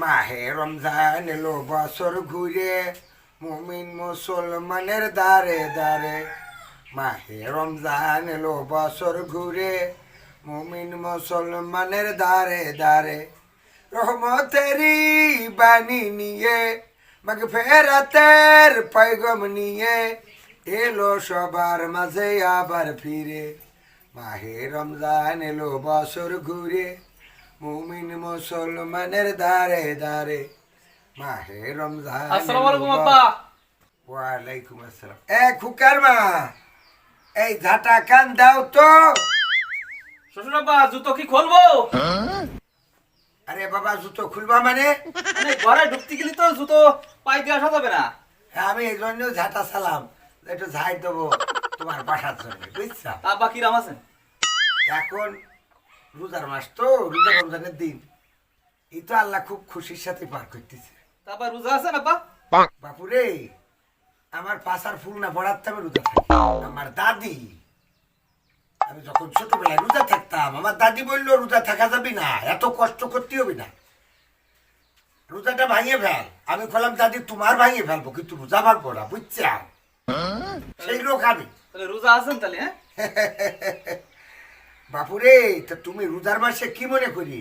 মাহে রমজান এলো বছর ঘুরে, মুমিন মুসলমানের দারে দারে মাহে রমজান এলো বছর ঘুরে, মুমিন মুসলমানের দারে দারে রহমতেরি বাণী নিয়ে মাকে ফেরাতের পৈগম নিয়ে এলো সবার মাঝে আবার ফিরে। মাহে রমজান এলো বছর ঘুরে মুমিন মুসলমানের দারে দারে মাহে রমজান আসসালামু আলাইকুম আব্বা। ওয়ালাইকুম আসসালাম। এ খুকার মা এই ঝাঁটা কান দাও তো। শ্বশুর আব্বা জুতো কি খুলবো? আরে বাবা জুতো খুলবা মানে? মানে ঘরে ঢুকতে গেলে তো জুতো পাই দিয়ে আসা যাবে না। হ্যাঁ, আমি এই জন্য ঝাঁটা চালাম একটু ঝাই দেবো তোমার বাসার জন্য বুঝছা? আব্বা কিরাম আছেন এখন রোজার মাস তো রোজা রমজানের দিন। এই তো আল্লাহ খুব খুশির সাথে পার করতেছে। তা আব্বা রোজা আছেন আব্বা বাপুরে আমার পাশার ফুল না পড়াতে আমি রোজা থাকি। আমার দাদি আমি যখন ছোটবেলায় রোজা থাকতাম আমার দাদি বলল রোজা থাকা যাবে না এত কষ্ট করতে হবে না। রোজাটা ভাঙিয়ে ফেল। আমি বললাম দাদি তোমার ভাঙিয়ে ফেলব কিন্তু রোজা ভাঙবো না বুঝছা? সেই লোক আমি। রোজা আছেন তাহলে হ্যাঁ? বাপুরে তা তুমি রুদার মাসে কি মনে করি?